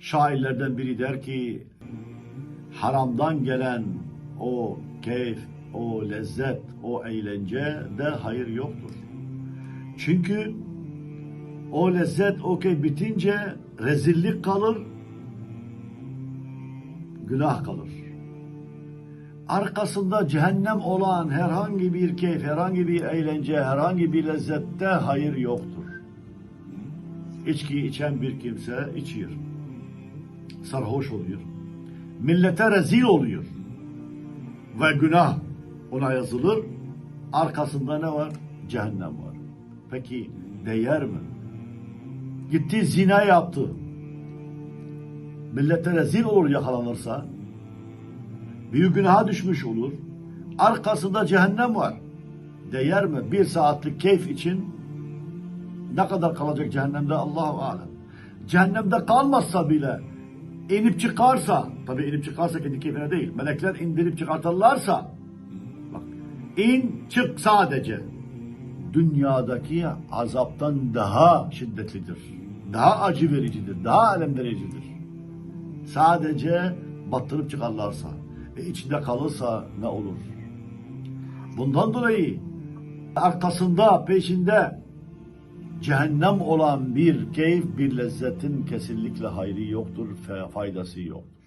Şairlerden biri der ki haramdan gelen o keyif, o lezzet, o eğlence de hayır yoktur. Çünkü o lezzet o keyif bitince rezillik kalır, günah kalır. Arkasında cehennem olan herhangi bir keyif, herhangi bir eğlence, herhangi bir lezzette hayır yoktur. İçki içen bir kimse içiyor. Sarhoş oluyor. Millete rezil oluyor. Ve günah ona yazılır. Arkasında ne var? Cehennem var. Peki değer mi? Gitti zina yaptı. Millete rezil olur yakalanırsa. Büyük günaha düşmüş olur. Arkasında cehennem var. Değer mi? Bir saatlik keyif için ne kadar kalacak cehennemde Allahu alem. Cehennemde kalmazsa bile inip çıkarsa, tabii inip çıkarsa kendi keyfine değil, melekler indirip çıkartırlarsa, bak, in çık sadece. Dünyadaki azaptan daha şiddetlidir. Daha acı vericidir, daha alem vericidir. Sadece battırıp çıkarlarsa, e içinde kalırsa ne olur? Bundan dolayı arkasında, peşinde cehennem olan bir keyif, bir lezzetin kesinlikle hayrı yoktur, faydası yoktur.